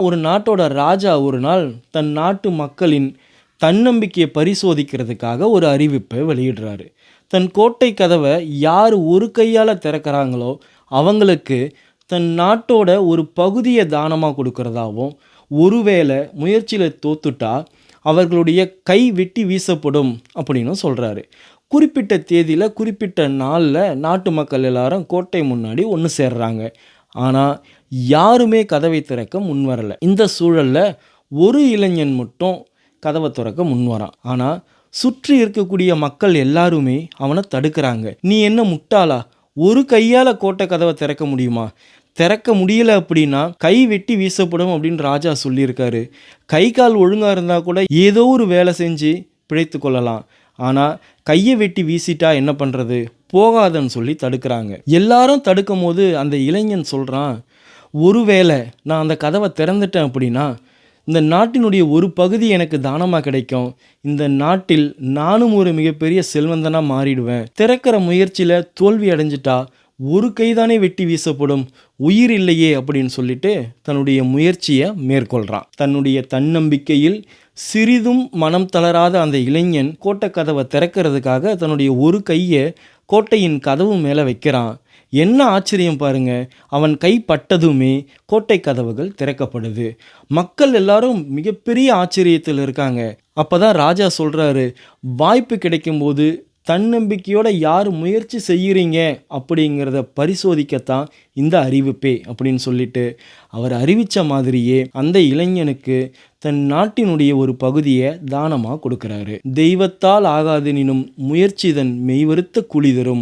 ஒரு நாட்டோட ராஜா ஒரு நாள் தன் நாட்டு மக்களின் தன்னம்பிக்கையை பரிசோதிக்கிறதுக்காக ஒரு அறிவிப்பை வெளியிடுறாரு. தன் கோட்டை கதவை யார் ஒரு கையால் திறக்கிறாங்களோ அவங்களுக்கு தன் நாட்டோட ஒரு பகுதியை தானமாக கொடுக்கறதாகவும் ஒருவேளை முயற்சியில் தோத்துட்டா அவர்களுடைய கை வெட்டி வீசப்படும் அப்படின்னு சொல்கிறாரு குறிப்பிட்ட தேதியில் குறிப்பிட்ட நாளில் நாட்டு மக்கள் எல்லாரும் கோட்டை முன்னாடி ஒன்று சேர்றாங்க. ஆனால் யாருமே கதவை திறக்க முன்வரல இந்த சூழலில் ஒரு இளைஞன் மட்டும் கதவை திறக்க முன் வரான். ஆனால் சுற்றி இருக்கக்கூடிய மக்கள் எல்லாருமே அவனை தடுக்கிறாங்க. நீ என்ன முட்டாளா? ஒரு கையால் கோட்டை கதவை திறக்க முடியுமா? திறக்க முடியல அப்படின்னா கை வெட்டி வீசப்படும் அப்படின்னு ராஜா சொல்லியிருக்காரு. கை கால் ஒழுங்காக இருந்தால் கூட ஏதோ ஒரு வேலை செஞ்சு பிழைத்து கொள்ளலாம். ஆனால் கையை வெட்டி வீசிட்டா என்ன பண்ணுறது போகாதன்னு சொல்லி தடுக்கிறாங்க. எல்லாரும் தடுக்கும் போது அந்த இளைஞன் சொல்கிறான் ஒருவேளை நான் அந்த கதவை திறந்துட்டேன் அப்படின்னா இந்த நாட்டினுடைய ஒரு பகுதி எனக்கு தானமாக கிடைக்கும்? இந்த நாட்டில் நானும் ஒரு மிகப்பெரிய செல்வந்தனாக மாறிடுவேன். திறக்கிற முயற்சியில் தோல்வி அடைஞ்சிட்டா ஒரு கைதானே வெட்டி வீசப்படும். உயிர் இல்லையே அப்படின்னு சொல்லிட்டு தன்னுடைய முயற்சியை மேற்கொள்கிறான் தன்னுடைய தன்னம்பிக்கையில் சிறிதும் மனம் தளராத அந்த இளைஞன் கோட்டை கதவை திறக்கிறதுக்காக தன்னுடைய ஒரு கையை கோட்டையின் கதவு மேலே வைக்கிறான். என்ன ஆச்சரியம் பாருங்க. அவன் கை பட்டதுமே கோட்டை கதவுகள் திறக்கப்படுது. மக்கள் எல்லாரும் மிகப்பெரிய ஆச்சரியத்தில் இருக்காங்க. அப்போதான் ராஜா சொல்கிறாரு வாய்ப்பு கிடைக்கும்போது தன்னம்பிக்கையோட யார் முயற்சி செய்கிறீங்க அப்படிங்கிறத பரிசோதிக்கத்தான் இந்த அறிவிப்பே அப்படின்னு சொல்லிட்டு அவர் அறிவித்த மாதிரியே அந்த இளைஞனுக்கு தன் நாட்டினுடைய ஒரு பகுதியை தானமாக கொடுக்குறாரு. தெய்வத்தால் ஆகாதெனினும் முயற்சி தன் மெய்வருத்த குளிதரும்.